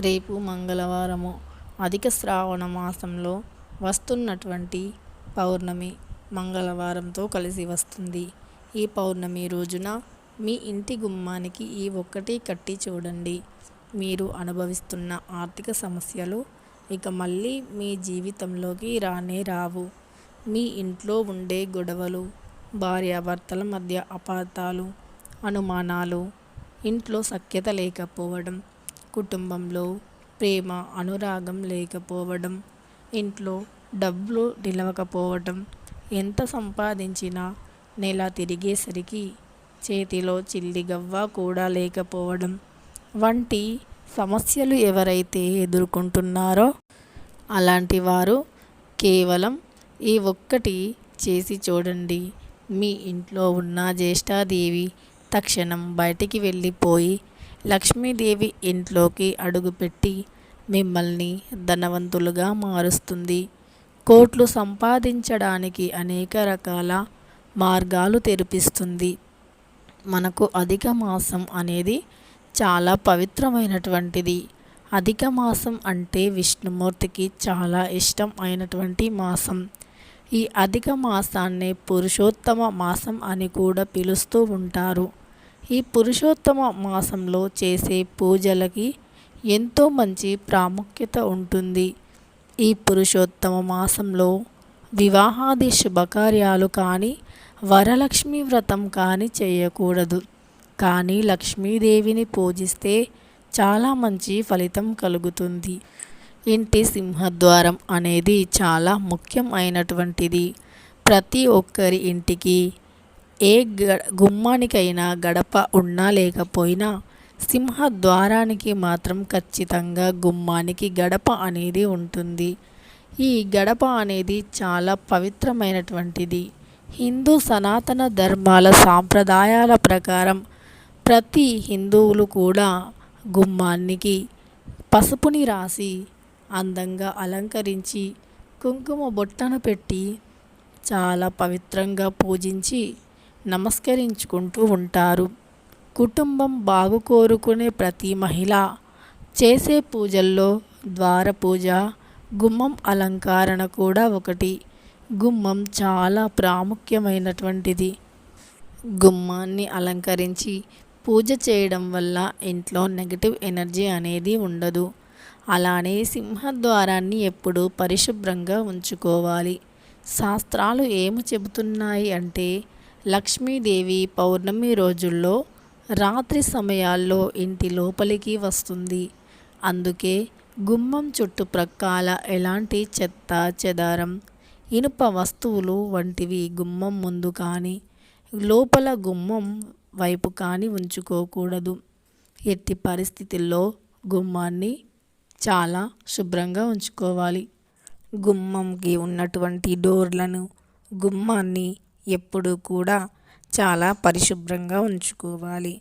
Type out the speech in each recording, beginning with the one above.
రేపు మంగళవారము అధిక శ్రావణ మాసంలో వస్తున్నటువంటి పౌర్ణమి మంగళవారంతో కలిసి వస్తుంది. ఈ పౌర్ణమి రోజున మీ ఇంటి గుమ్మానికి ఈ ఒక్కటి కట్టి చూడండి. మీరు అనుభవిస్తున్న ఆర్థిక సమస్యలు ఇక మళ్ళీ మీ జీవితంలోకి రానే రావు. మీ ఇంట్లో ఉండే గొడవలు భార్యాభర్తల మధ్య అపార్థాలు అనుమానాలు ఇంట్లో సఖ్యత లేకపోవడం కుటుంబంలో ప్రేమ అనురాగం లేకపోవడం ఇంట్లో డబ్బులు నిలవకపోవడం ఎంత సంపాదించినా నెల తిరిగేసరికి చేతిలో చిల్లిగవ్వ కూడా లేకపోవడం. వంటి సమస్యలు ఎవరైతే ఎదుర్కొంటున్నారో అలాంటి వారు కేవలం ఈ ఒక్కటి చేసి చూడండి. మీ ఇంట్లో ఉన్న జ్యేష్ఠాదేవి తక్షణం బయటికి వెళ్ళిపోయి లక్ష్మీదేవి ఇంట్లోకి అడుగుపెట్టి మిమ్మల్ని ధనవంతులుగా మారుస్తుంది. కోట్లు సంపాదించడానికి అనేక రకాల మార్గాలు తెరిపిస్తుంది. మనకు అధిక మాసం అనేది చాలా పవిత్రమైనటువంటిది. అధిక మాసం అంటే విష్ణుమూర్తికి చాలా ఇష్టం అయినటువంటి మాసం. ఈ అధిక మాసాన్ని పురుషోత్తమ మాసం అని కూడా పిలుస్తూ ఉంటారు. ఈ పురుషోత్తమ మాసంలో చేసే పూజలకి ఎంతో మంచి ప్రాముఖ్యత ఉంటుంది. ఈ పురుషోత్తమ మాసంలో వివాహాది శుభకార్యాలు కానీ వరలక్ష్మి వ్రతం కానీ చేయకూడదు. కానీ లక్ష్మీదేవిని పూజిస్తే చాలా మంచి ఫలితం కలుగుతుంది. ఇంటి సింహద్వారం అనేది చాలా ముఖ్యం అయినటువంటిది ప్రతి ఒక్కరి ఇంటికి ఏ గ గుమ్మానికైనా గడప ఉన్నా లేకపోయినా సింహద్వారానికి మాత్రం ఖచ్చితంగా గుమ్మానికి గడప అనేది ఉంటుంది. ఈ గడప అనేది చాలా పవిత్రమైనటువంటిది. హిందూ సనాతన ధర్మాల సాంప్రదాయాల ప్రకారం ప్రతి హిందువులు కూడా గుమ్మానికి పసుపుని రాసి అందంగా అలంకరించి కుంకుమ బొట్టను పెట్టి చాలా పవిత్రంగా పూజించి నమస్కరించుకుంటూ ఉంటారు. కుటుంబం బాగు కోరుకునే ప్రతి మహిళ చేసే పూజల్లో ద్వార పూజ గుమ్మం అలంకరణ కూడా ఒకటి. గుమ్మం చాలా ప్రాముఖ్యమైనటువంటిది. గుమ్మాన్ని అలంకరించి పూజ చేయడం వల్ల ఇంట్లో నెగటివ్ ఎనర్జీ అనేది ఉండదు. అలానే సింహద్వారాన్ని ఎప్పుడూ పరిశుభ్రంగా ఉంచుకోవాలి. శాస్త్రాలు ఏమి చెబుతున్నాయి అంటే లక్ష్మీదేవి పౌర్ణమి రోజుల్లో రాత్రి సమయాల్లో ఇంటి లోపలికి వస్తుంది. అందుకే గుమ్మం చుట్టుప్రక్కల ఎలాంటి చెత్త చెదారం ఇనుప వస్తువులు వంటివి గుమ్మం ముందు కానీ లోపల గుమ్మం వైపు కానీ ఉంచుకోకూడదు. ఎట్టి పరిస్థితుల్లో గుమ్మాన్ని చాలా శుభ్రంగా ఉంచుకోవాలి. గుమ్మంకి ఉన్నటువంటి డోర్లను గుమ్మాన్ని ఎప్పుడూ కూడా చాలా పరిశుభ్రంగా ఉంచుకోవాలి.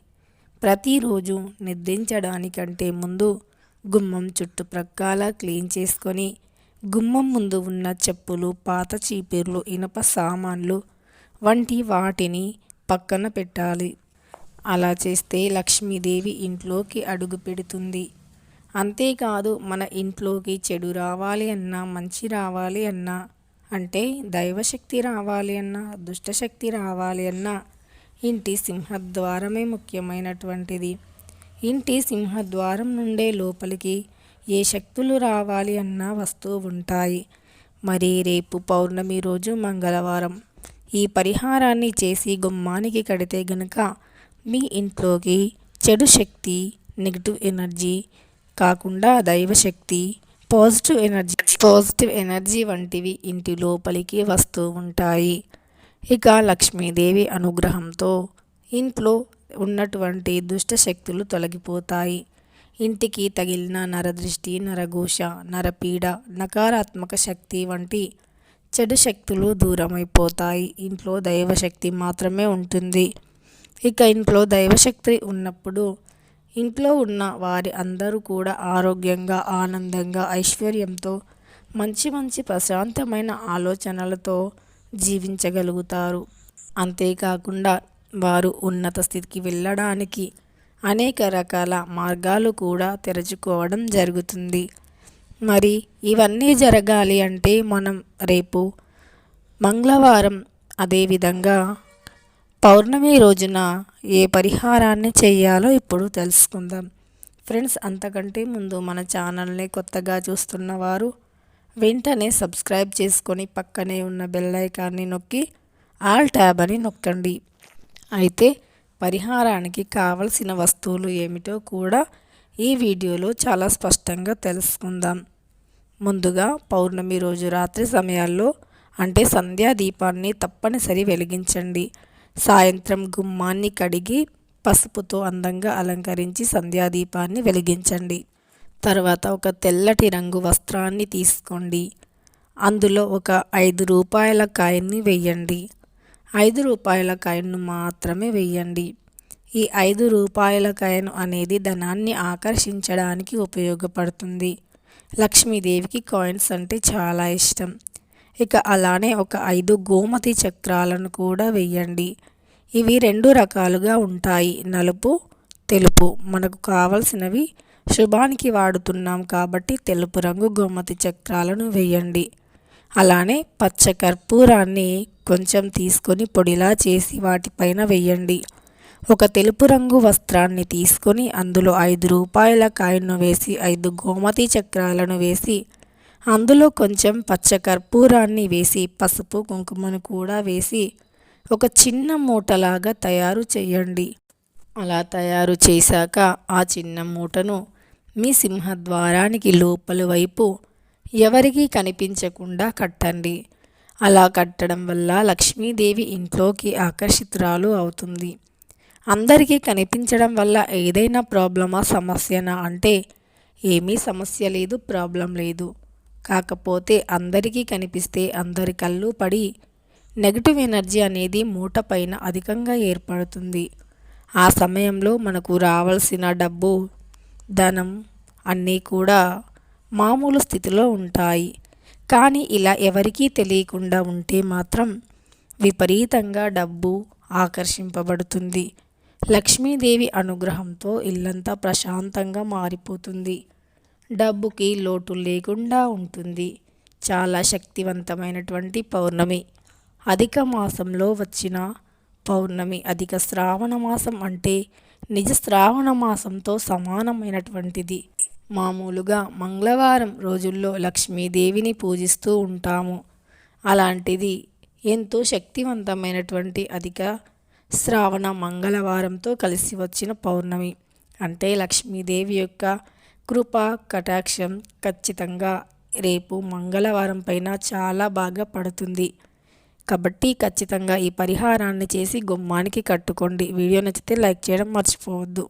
ప్రతిరోజు నిద్రించడానికంటే ముందు గుమ్మం చుట్టుప్రక్కల క్లీన్ చేసుకొని గుమ్మం ముందు ఉన్న చెప్పులు పాత చీపిర్లు ఇనప సామాన్లు వంటి వాటిని పక్కన పెట్టాలి. అలా చేస్తే లక్ష్మీదేవి ఇంట్లోకి అడుగు పెడుతుంది. అంతేకాదు మన ఇంట్లోకి చెడు రావాలి అన్నా మంచి రావాలి అన్నా అంటే దైవశక్తి రావాలి అన్నా దుష్టశక్తి రావాలి అన్నా ఇంటి సింహద్వారమే ముఖ్యమైనటువంటిది. ఇంటి సింహద్వారం నుండే లోపలికి ఏ శక్తులు రావాలి అన్నా వస్తూ ఉంటాయి. మరి రేపు పౌర్ణమి రోజు మంగళవారం. ఈ పరిహారాన్ని చేసి గుమ్మానికి కడితే గనుక మీ ఇంట్లోకి చెడు శక్తి నెగిటివ్ ఎనర్జీ కాకుండా దైవశక్తి పాజిటివ్ ఎనర్జీ పాజిటివ్ ఎనర్జీ వంటివి ఇంటి లోపలికి వస్తూ ఉంటాయి. ఇక లక్ష్మీదేవి అనుగ్రహంతో ఇంట్లో ఉన్నటువంటి దుష్ట శక్తులు తొలగిపోతాయి. ఇంటికి తగిలిన నరదృష్టి నరఘోష నరపీడ నకారాత్మక శక్తి వంటి చెడు శక్తులు దూరమైపోతాయి. ఇంట్లో దైవశక్తి మాత్రమే ఉంటుంది. ఇక ఇంట్లో దైవశక్తి ఉన్నప్పుడు ఇంట్లో ఉన్న వారి అందరూ కూడా ఆరోగ్యంగా ఆనందంగా ఐశ్వర్యంతో మంచి మంచి ప్రశాంతమైన ఆలోచనలతో జీవించగలుగుతారు. అంతేకాకుండా వారు ఉన్నత స్థితికి వెళ్ళడానికి అనేక రకాల మార్గాలు కూడా తెరుచుకోవడం జరుగుతుంది. మరి ఇవన్నీ జరగాలి అంటే మనం రేపు మంగళవారం అదేవిధంగా పౌర్ణమి రోజున ఏ పరిహారాన్ని చేయాలో ఇప్పుడు తెలుసుకుందాం. ఫ్రెండ్స్ అంతకంటే ముందు మన ఛానల్ని కొత్తగా చూస్తున్న వారు వెంటనే సబ్స్క్రైబ్ చేసుకొని పక్కనే ఉన్న బెల్ ఐకాన్ని నొక్కి ఆల్ ట్యాబ్ అని నొక్కండి. అయితే పరిహారానికి కావలసిన వస్తువులు ఏమిటో కూడా ఈ వీడియోలో చాలా స్పష్టంగా తెలుసుకుందాం. ముందుగా పౌర్ణమి రోజు రాత్రి సమయాల్లో అంటే సంధ్యా దీపాన్ని తప్పనిసరి వెలిగించండి. సాయంత్రం గుమ్మాన్ని కడిగి పసుపుతో అందంగా అలంకరించి సంధ్యాదీపాన్ని వెలిగించండి. తర్వాత ఒక తెల్లటి రంగు వస్త్రాన్ని తీసుకోండి. అందులో ఒక ఐదు రూపాయల కాయన్ని వెయ్యండి. ఐదు రూపాయల కాయను మాత్రమే వెయ్యండి. ఈ ఐదు రూపాయల కాయను అనేది ధనాన్ని ఆకర్షించడానికి ఉపయోగపడుతుంది. లక్ష్మీదేవికి కాయిన్స్ అంటే చాలా ఇష్టం. ఇక అలానే ఒక ఐదు గోమతి చక్రాలను కూడా వెయ్యండి. ఇవి రెండు రకాలుగా ఉంటాయి. నలుపు తెలుపు. మనకు కావలసినవి శుభానికి వాడుతున్నాం కాబట్టి తెలుపు రంగు గోమతి చక్రాలను వేయండి అలానే పచ్చ కర్పూరాన్ని కొంచెం తీసుకొని పొడిలా చేసి వాటిపైన వేయండి ఒక తెలుపు రంగు వస్త్రాన్ని తీసుకొని అందులో ఐదు రూపాయల కాయను వేసి ఐదు గోమతి చక్రాలను వేసి అందులో కొంచెం పచ్చకర్పూరాన్ని వేసి పసుపు కుంకుమను కూడా వేసి ఒక చిన్న మూటలాగా తయారు చేయండి. అలా తయారు చేశాక ఆ చిన్న మూటను మీ సింహద్వారానికి లోపలి వైపు ఎవరికీ కనిపించకుండా కట్టండి. అలా కట్టడం వల్ల లక్ష్మీదేవి ఇంట్లోకి ఆకర్షితురాలు అవుతుంది. అందరికీ కనిపించడం వల్ల ఏదైనా ప్రాబ్లమా సమస్యనా అంటే ఏమీ సమస్య లేదు ప్రాబ్లం లేదు. కాకపోతే అందరికీ కనిపిస్తే అందరి కళ్ళు పడి నెగిటివ్ ఎనర్జీ అనేది మూట పైన అధికంగా ఏర్పడుతుంది. ఆ సమయంలో మనకు రావాల్సిన డబ్బు ధనం అన్నీ కూడా మామూలు స్థితిలో ఉంటాయి. కానీ ఇలా ఎవరికీ తెలియకుండా ఉంటే మాత్రం విపరీతంగా డబ్బు ఆకర్షింపబడుతుంది. లక్ష్మీదేవి అనుగ్రహంతో ఇల్లంతా ప్రశాంతంగా మారిపోతుంది. డబ్బుకి లోటు లేకుండా ఉంటుంది. చాలా శక్తివంతమైనటువంటి పౌర్ణమి. అధిక మాసంలో వచ్చిన పౌర్ణమి అధిక శ్రావణ మాసం అంటే నిజ శ్రావణ మాసంతో సమానమైనటువంటిది. మామూలుగా మంగళవారం రోజుల్లో లక్ష్మీదేవిని పూజిస్తూ ఉంటాము. అలాంటిది ఎంతో శక్తివంతమైనటువంటి అధిక శ్రావణ మంగళవారంతో కలిసి వచ్చిన పౌర్ణమి. అంటే లక్ష్మీదేవి యొక్క కృప కటాక్షం ఖచ్చితంగా రేపు మంగళవారం పైన చాలా బాగా పడుతుంది. కాబట్టి ఖచ్చితంగా ఈ పరిహారాన్ని చేసి గుమ్మానికి కట్టుకోండి. వీడియో నచ్చితే లైక్ చేయడం మర్చిపోవద్దు.